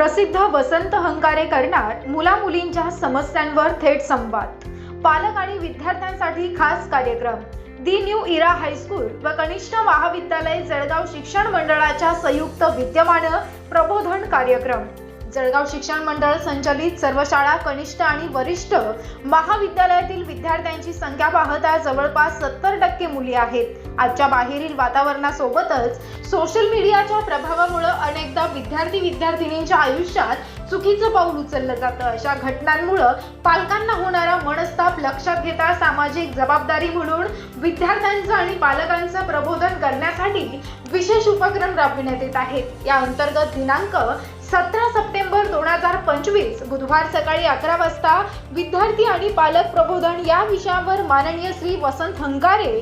प्रसिद्ध वसंत हंकारे करणार मुला मुलींच्या समस्यांवर थेट संवाद. पालक आणि विद्यार्थ्यांसाठी खास कार्यक्रम. दी न्यू इरा हायस्कूल व कनिष्ठ महाविद्यालय जळगाव शिक्षण मंडळाच्या संयुक्त विद्यमान प्रबोधन कार्यक्रम. जळगाव शिक्षण मंडळ संचलित सर्व शाळा कनिष्ठ आणि वरिष्ठ महाविद्यालयातील विद्यार्थ्यांची संख्या पाहता जवळपास सत्तर टक्के मुली आहेत. आजच्या बाहेरील वातावरणासोबतच सोशल मीडियाच्या प्रभावामुळे अनेकदा विद्यार्थी विद्यार्थिनींच्या आयुष्यात चुकीचं पाऊल उचललं जातं. अशा घटनांमुळं पालकांना होणारा मनस्ताप लक्षात घेता सामाजिक जबाबदारी म्हणून विद्यार्थ्यांचं आणि पालकांचं प्रबोधन करण्यासाठी विशेष उपक्रम राबविण्यात येत आहेत. या अंतर्गत दिनांक सतरा सप्टेंबर दोन हजार पंचवीस बुधवार सकाळी अकरा वाजता विद्यार्थी आणि पालक प्रबोधन या विषयावर माननीय श्री वसंत हंगारे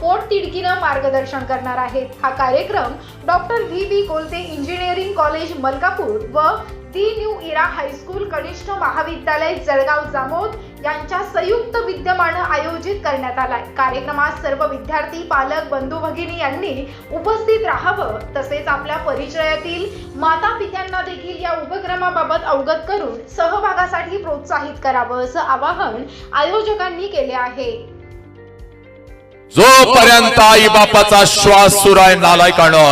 पोट तिडकीनं मार्गदर्शन करणार आहेत. हा कार्यक्रम doctor V B Kolte engineering college Malkapur व दी न्यू इरा हायस्कूल कनिष्ठ महाविद्यालय जळगाव जामोद यांच्या संयुक्त विद्यमानं आयोजित करण्यात आलाय. कार्यक्रमात सर्व विद्यार्थी पालक बंधू भगिनी यांनी उपस्थित राहावं तसेच आपल्या परिचयातील माता पित्यांना देखील या उपक्रमाबाबत अवगत करून सहभागासाठी प्रोत्साहित करावं असं आवाहन आयोजकांनी केले आहे. जोपर्यंत आई बापाचा श्वास सुराय नालायकानो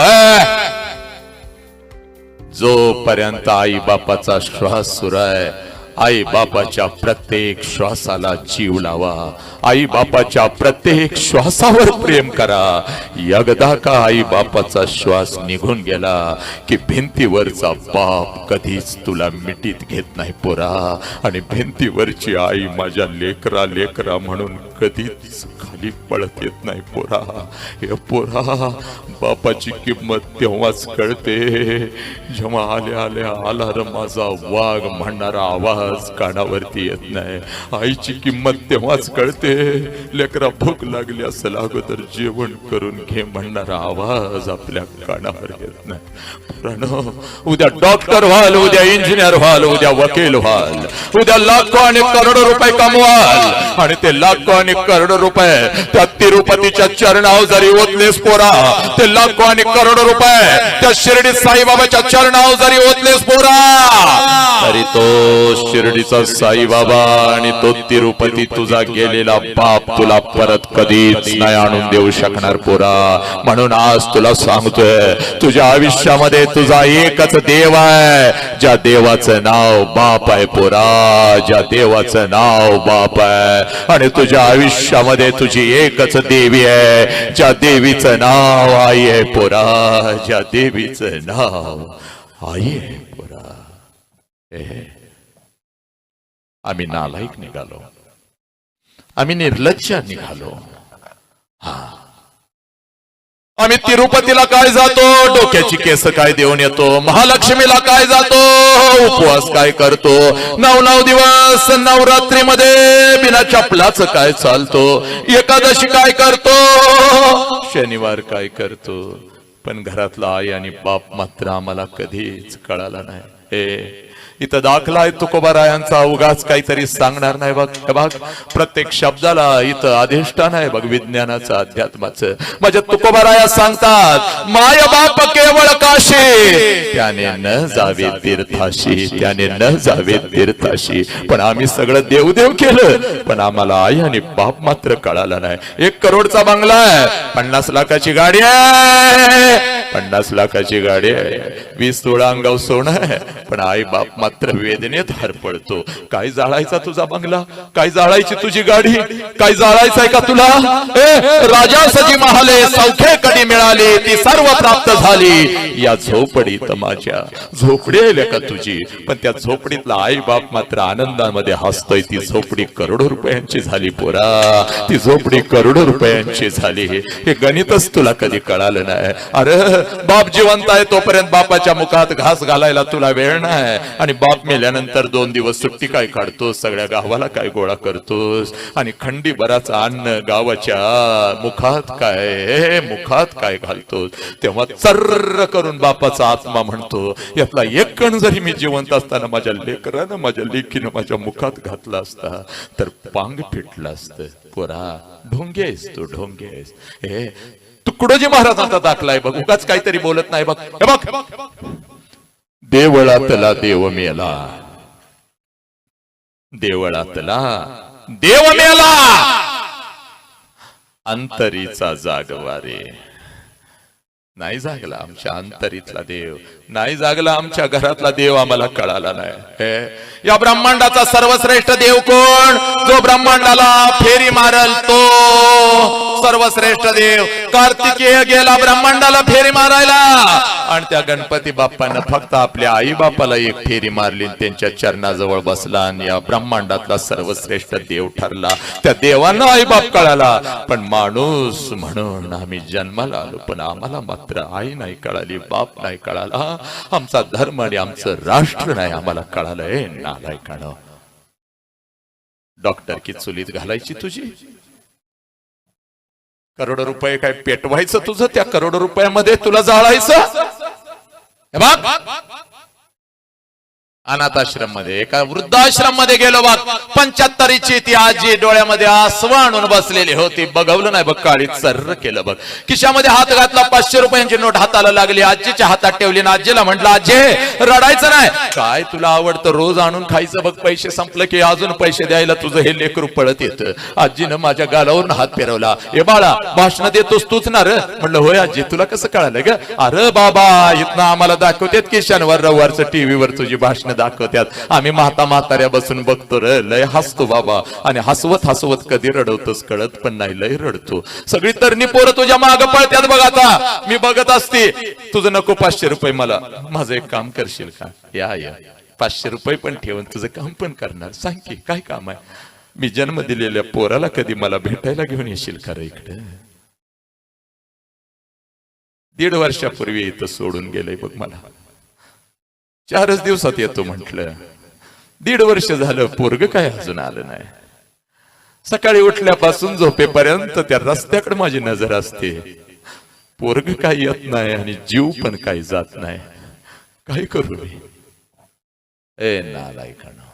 जोपर्यंत आई बापाचा श्वास सुराय आई बापाच्या प्रत्येक श्वासाला जीव लावा. आई बापाच्या प्रत्येक श्वासावर प्रेम करा. एकदा का आई बापाचा श्वास निघून गेला की भिंतीवरचा बाप कधीच तुला मिठीत घेत नाही पोरा. आणि भिंतीवरची आई माझ्या लेकरा लेकरा म्हणून कधीच खाली पळत येत नाही पोरा. हे पोरा बापाची किंमत तेव्हाच कळते. जेव्हा आल्या आल्या आला र माझा वाघ म्हणणारा आवाज कानावरती येत नाही. आईची किंमत तेव्हाच कळते. लेकरा भूक लागली असं अगोदर जेवण करून घे म्हणणारा आवाज आपल्या कानावर येत नाही. उद्या डॉक्टर व्हाल उद्या इंजिनियर व्हाल उद्या वकील व्हाल उद्या लाखो आणि करोडो रुपये कमवाल. आणि ते लाखो आणि करोडो रुपये. त्या तिरुपतीच्या चरणावर जरी ओतलेस पोरा ते लाखो आणि करोडो रुपये. त्या शिर्डी साईबाबाच्या चरणावर जरी ओतलेस पोरा अरे तो शिर्डीचा साईबाबा आणि तो तिरुपती तुझा गेलेला बाप तुला परत कधीच नाही आणून देऊ शकणार पोरा. म्हणून आज तुला सांगतोय तुझ्या आयुष्यामध्ये तुझा एकच देव आहे ज्या देवाचं नाव बाप आहे पोरा ज्या देवाचं नाव बाप आहे. आणि तुझ्या आयुष्यामध्ये तुझी एकच देवी आहे ज्या देवीचं नाव आई आहे पोरा ज्या देवीचं नाव आई आहे पुरा. आम्ही नालायक निघालो. आम्ही निर्लज्ज निघालो. आम्ही तिरुपतीला काय जातो? डोक्याची केस काय देऊन येतो? महालक्ष्मीला काय जातो? उपवास काय करतो? नऊ नऊ दिवस नवरात्रीमध्ये बिना चपलाच काय चालतो? एकादशी काय करतो? शनिवार काय करतो? पण घरातला आई आणि बाप मात्र आम्हाला कधीच कळाला नाही. हे इथं दाखला आहे तुकोबारायांचा उगाच काहीतरी सांगणार नाही बघ. हे बघ प्रत्येक शब्दाला इथं अधिष्ठान आहे बघ विज्ञानाचं अध्यात्माचं. माझ्या तुकोबाराया सांगतात माय बाप केवळ काशी त्याने न जावे तीर्थाशी त्याने न जावे तीर्थाशी. पण आम्ही सगळं देवदेव केलं पण आम्हाला आई आणि बाप मात्र कळाला नाही. एक करोडचा बंगला आहे पन्नास लाखाची गाडी आहे पन्नास लाखाची गाडी आहे. वीस तोळा अंगाव सोनं आहे पण आई बाप मात्र वेदनेत हरपडतो काय जाळायचा तुझा बंगला? काय जाळायची तुझी गाडी? काय जाळायचंय का तुला? ए, राजा सजी महाले सौखे कधी मिळाली ती सर्व प्राप्त झाली. या झोपडीत माझ्या झोपडी आहे का तुझी. पण त्या झोपडीतला आई बाप मात्र आनंदामध्ये हसतोय. ती झोपडी करोडो रुपयांची झाली पोरा. ती झोपडी करोडो रुपयांची झाली. हे गणितच तुला कधी कळालं नाही. अरे बाप जिवंत आहे तोपर्यंत बापाच्या मुखात घास घालायला तुला वेळ नाही. आणि बाप मेल्यानंतर दोन दिवस सुट्टी काय काढतोस? सगळ्या गावाला काय गोळा करतोस? आणि खंडी बराच अन्न गावाच्या मुखात काय? मुखात काय घालतोस? तेव्हा चर्र करून बापाचा आत्मा म्हणतो यातला एक कण जरी मी जिवंत असताना माझ्या लेकरानं माझ्या लेखीनं माझ्या मुखात घातला असता तर पांग फिटलं असतं. पोरा ढोंगेस तू ढोंगे आहेस हे तुकडोजी महाराजांचा दाखला आहे बघ उगाच काहीतरी बोलत नाही बघ. हे बघ. देवळातला देव मेला देवळातला देव मेला अंतरीचा जागवारे नाही जागला आमच्या अंतरीतला देव नाही जागला आमच्या घरातला देव आम्हाला कळाला नाही हे, या ब्रह्मांडाचा सर्वश्रेष्ठ देव कोण जो ब्रह्मांडाला फेरी मारल तो सर्वश्रेष्ठ देव. कार्तिकेय गेला ब्रह्मांडाला फेरी मारायला. आणि त्या गणपती बाप्पानं फक्त आपल्या आई बापाला एक फेरी मारली त्यांच्या चरणाजवळ बसला आणि या ब्रह्मांडातला सर्वश्रेष्ठ देव ठरला. त्या देवांना आई बाप कळाला. पण माणूस म्हणून आम्ही जन्माला आलो पण आम्हाला मात्र आई नाही कळाली बाप नाही कळाला. आमचा धर्म आणि आमचं राष्ट्र नाही आम्हाला कळालंय नालाय डॉक्टर की चुलीत घालायची तुझी? करोड रुपये काय पेटवायचं तुझं? त्या करोड रुपयामध्ये तुला जाळायचं? अनाथाश्रममध्ये एका वृद्धाश्रममध्ये गेलो बघ पंच्याहत्तरीची ती आजी डोळ्यामध्ये आसव आणून बसलेली होती. बघवलं नाही बघ काळी सर्र केलं बघ. खिशामध्ये हात घातला पाचशे रुपयांची नोट हाताला लागली. आजीच्या हातात ठेवली ना आजीला म्हटलं आजी रडायचं नाही. काय तुला आवडतं रोज आणून खायचं बघ पैसे संपलं की अजून पैसे द्यायला तुझं हे लेकरू पळत येतं. आजीनं माझ्या गालावरून हात फिरवला. ए बाळा भाषण देतोस तूच ना र. म्हणलं होय आजी तुला कसं कळालं ग? अरे बाबा इथनं आम्हाला दाखवतेत की शनिवार रविवारचं टीव्हीवर तुझी भाषण दाखवत्यात. आम्ही म्हाता म्हाताऱ्या बसून बघतो रे लय हसतो बाबा. आणि हसवत हसवत कधी रडवतोस कळत पण नाही लय रडतो. सगळी तरणी पोरं तुझ्या माग पळत्यात बघ आता. मी बघत असते. तुझं नको पाचशे रुपये मला. माझं एक काम करशील का? या या. पाचशे रुपये पण ठेवून तुझं काम पण करणार. सांग की काय काम आहे? मी जन्म दिलेल्या पोराला कधी मला भेटायला घेऊन येशील का रे इकडे? दीड वर्षापूर्वी इथं सोडून गेलंय बघ मला. चारच दिवसात येतो म्हटलं. दीड वर्ष झालं पोरग काय अजून आलं नाही. सकाळी उठल्यापासून झोपेपर्यंत त्या रस्त्याकडे माझी नजर असते. पोरग काय येत नाही आणि जीव पण काही जात नाही. काय करू मी? ए नालायकानं.